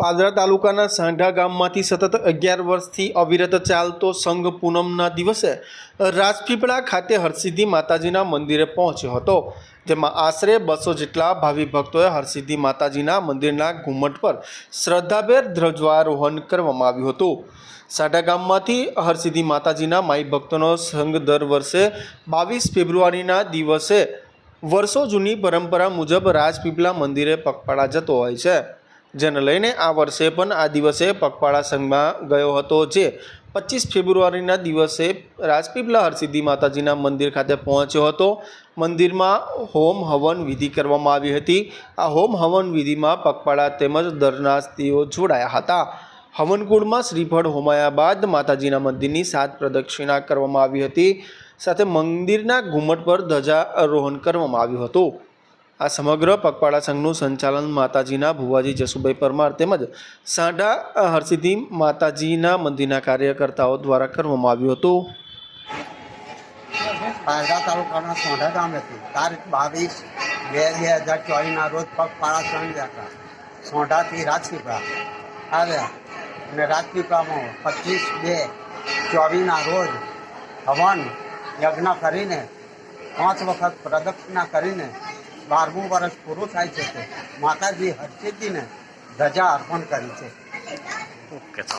પાદરા તાલુકાના સાંઢા ગામમાંથી સતત અગિયાર વર્ષથી અવિરત ચાલતો સંઘ પૂનમના દિવસે રાજપીપળા ખાતે હરસિદ્ધિ માતાજીના મંદિરે પહોંચ્યો હતો, જેમાં આશરે બસો જેટલા ભાવિ ભક્તોએ હરસિદ્ધિ માતાજીના મંદિરના ઘુમ્મટ પર શ્રદ્ધાભેર ધ્વજારોહણ કરવામાં આવ્યું હતું. સાંઢા ગામમાંથી હરસિદ્ધિ માતાજીના માઈ ભક્તોનો સંઘ દર વર્ષે બાવીસ ફેબ્રુઆરીના દિવસે વર્ષો જૂની પરંપરા મુજબ રાજપીપળા મંદિરે પગપાળા જતો હોય છે. જેને લઈને આ વર્ષે પણ આ દિવસે પગપાળા સંઘમાં ગયો હતો જે પચીસ ફેબ્રુઆરીના દિવસે રાજપીપલા હરસિદ્ધિ માતાજીના મંદિર ખાતે પહોંચ્યો હતો. મંદિરમાં હોમ હવન વિધિ કરવામાં આવી હતી. આ હોમ હવન વિધિમાં પગપાળા તેમજ દરનાસ્તીઓ જોડાયા હતા. હવનકુંડમાં શ્રીફળ હોમાયા બાદ માતાજીના મંદિરની સાત પ્રદક્ષિણા કરવામાં આવી હતી. સાથે મંદિરના ઘુમટ પર ધ્વજારોહણ કરવામાં આવ્યું હતું. આ સમગ્ર પગપાળા સંઘનું સંચાલન માતાજીના ભુવાજી જસુભાઈ પરમાર તેમજ સાંઢા હરસિદ્ધિ માતાજીના મંદિરના કાર્યકર્તાઓ દ્વારા કરવામાં આવ્યું હતું. પારગા તાલુકાના સોઢા ગામેથી તારીખ બાવીસ બે બે હજાર ચોવીસના રોજ પગપાળા સંઘ હતા સોઢાથી રાજપીપળા આવ્યા. અને રાજપીપળામાં પચીસ બે ચોવીસના રોજ હવન યજ્ઞ કરીને પાંચ વખત પ્રદક્ષિણા કરીને બારમું વર્ષ પૂરું થાય છે તે માતાજી હર્ષિદ્ધિને ધજા અર્પણ કરી છે.